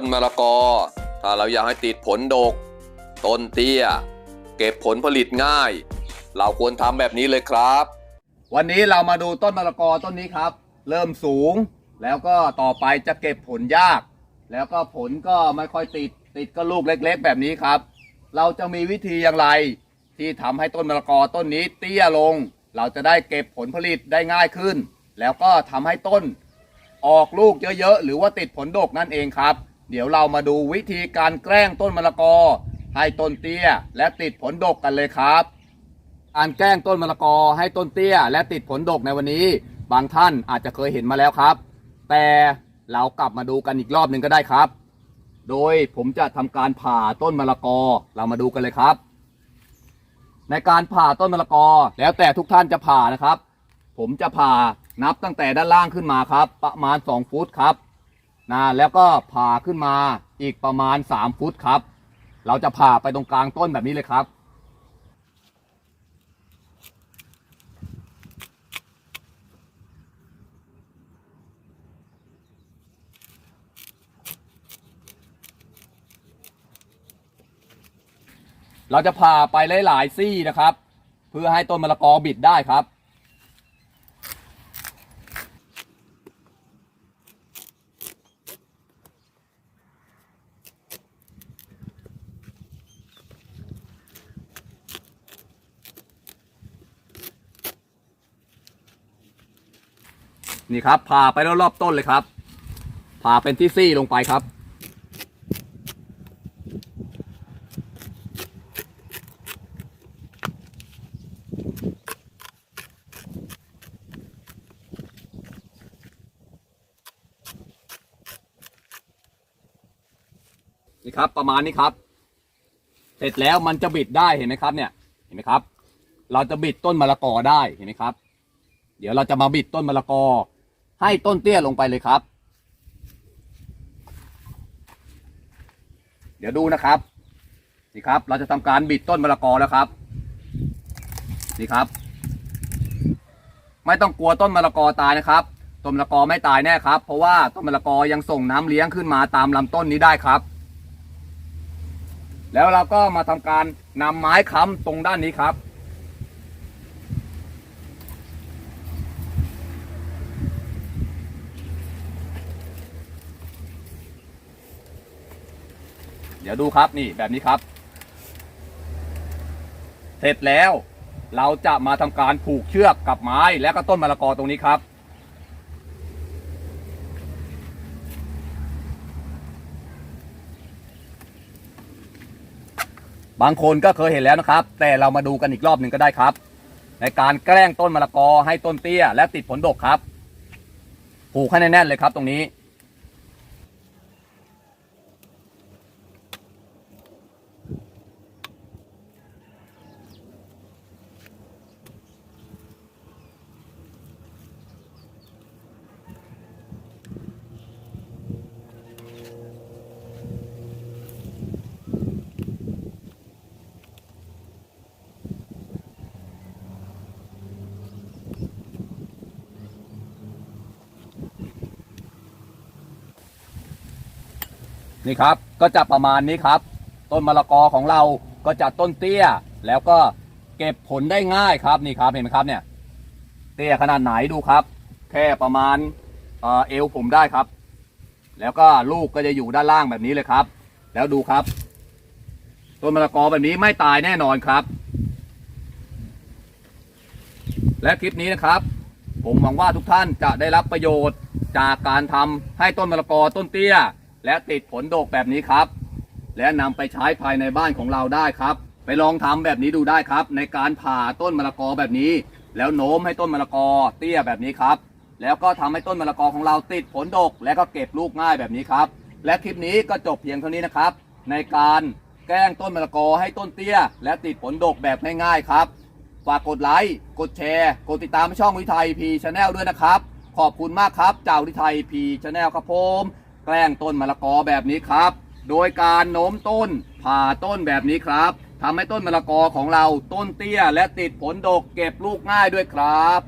นมะละกอ ถ้าเราอยากให้ติดผลดก ต้นเตี้ย เก็บผลผลิตง่าย เราควรทำแบบนี้เลยครับ วันนี้เรามาดูต้นมะละกอต้นนี้ครับ เริ่มสูง แล้วก็ต่อไปจะเก็บผลยาก แล้วก็ผลก็ไม่ค่อยติด ติดก็ลูกเล็ก ๆ แบบนี้ครับ เราจะมีวิธีอย่างไร ที่ทำให้ต้นมะละกอต้นนี้เตี้ยลง เราจะได้เก็บผลผลิตได้ง่ายขึ้น แล้วก็ทำให้ต้นออกลูกเยอะๆ หรือว่าติดผลดกนั่นเองครับ เดี๋ยวเรามาดูวิธีการแกล้งต้นมะละกอ ให้ต้นเตี้ย และติดผลดกกันเลยครับการแกล้งต้นมะละกอให้ต้นเตี้ย และติดผลดกในวันนี้ บางท่านอาจจะเคยเห็นมาแล้วครับ แต่เรากลับมาดูกันอีกรอบหนึ่งก็ได้ครับ โดยผมจะทำการผ่าต้นมะละกอเรามาดูกันเลยครับ ในการผ่าต้นมะละกอแล้วแต่ทุกท่านจะผ่านะครับ ผมจะผ่านับตั้งแต่ด้านล่างขึ้นมาครับ ประมาณ 2 ฟุตครับ นะแล้วก็ผ่าขึ้นมาอีกประมาณ 3 ฟุตครับ เราจะผ่าไปตรงกลางต้นแบบนี้เลยครับ เราจะผ่าไปหลายๆซี่นะครับ เพื่อให้ต้นมะละกอบิดได้ครับ นี่ครับผ่าไปรอบๆต้นเลยครับผ่าเป็นที่ซี่ลงไปครับ นี่ครับประมาณนี้ครับ เสร็จแล้วมันจะบิดได้เห็นไหมครับเนี่ยเห็นไหมครับ เราจะบิดต้นมะละกอได้เห็นไหมครับ เดี๋ยวเราจะมาบิดต้นมะละกอ ให้ต้นเตี้ยลงไปเลยครับ เดี๋ยวดูนะครับ นี่ครับ เราจะทำการบิดต้นมะละกอแล้วครับ นี่ครับ ไม่ต้องกลัวต้นมะละกอตายนะครับ ต้นมะละกอไม่ตายแน่ครับ เพราะว่าต้นมะละกอยังส่งน้ำเลี้ยงขึ้นมาตามลำต้นนี้ได้ครับ แล้วเราก็มาทำการนำไม้ค้ำตรงด้านนี้ครับ เดี๋ยวดูครับนี่แบบนี้ครับ เสร็จแล้ว เราจะมาทำการผูกเชือกกับไม้และก็ต้นมะละกอตรงนี้ครับ บางคนก็เคยเห็นแล้วนะครับ แต่เรามาดูกันอีกรอบหนึ่งก็ได้ครับ ในการแกล้งต้นมะละกอให้ต้นเตี้ย และติดผลดกครับ ผูกให้แน่นๆเลยครับตรงนี้ นี่ครับก็จะประมาณนี้ครับ ต้นมะละกอของเราก็จะต้นเตี้ย แล้วก็เก็บผลได้ง่ายครับนี่ครับเห็นไหมครับเนี่ย เตี้ยขนาดไหนดูครับ แค่ประมาณเอวผมได้ครับ แล้วก็ลูกก็จะอยู่ด้านล่างแบบนี้เลยครับ แล้วดูครับต้นมะละกอแบบนี้ไม่ตายแน่นอนครับ และคลิปนี้นะครับ ผมหวังว่าทุกท่านจะได้รับประโยชน์จากการทำให้ต้นมะละกอต้นเตี้ย และติดผลดกแบบนี้ครับ และนำไปใช้ภายในบ้านของเราได้ครับ ไปลองทำแบบนี้ดูได้ครับ ในการผ่าต้นมะละกอแบบนี้ แล้วโน้มให้ต้นมะละกอเตี้ยแบบนี้ครับ แล้วก็ทำให้ต้นมะละกอของเราติดผลดก และก็เก็บลูกง่ายแบบนี้ครับ และคลิปนี้ก็จบเพียงเท่านี้นะครับ ในการแกล้งต้นมะละกอให้ต้นเตี้ย และติดผลดกแบบง่ายๆครับ ฝากกดไลค์ กดแชร์ กดติดตามช่องวิทัยพีชาแนลด้วยนะครับ ขอบคุณมากครับเจ้าวิทัยพีชาแนลครับผม แกล้งต้นมะละกอแบบนี้ครับ โดยการโน้มต้นผ่าต้นแบบนี้ครับทำให้ต้นมะละกอของเราต้นเตี้ยและติดผลดกเก็บลูกง่ายด้วยครับ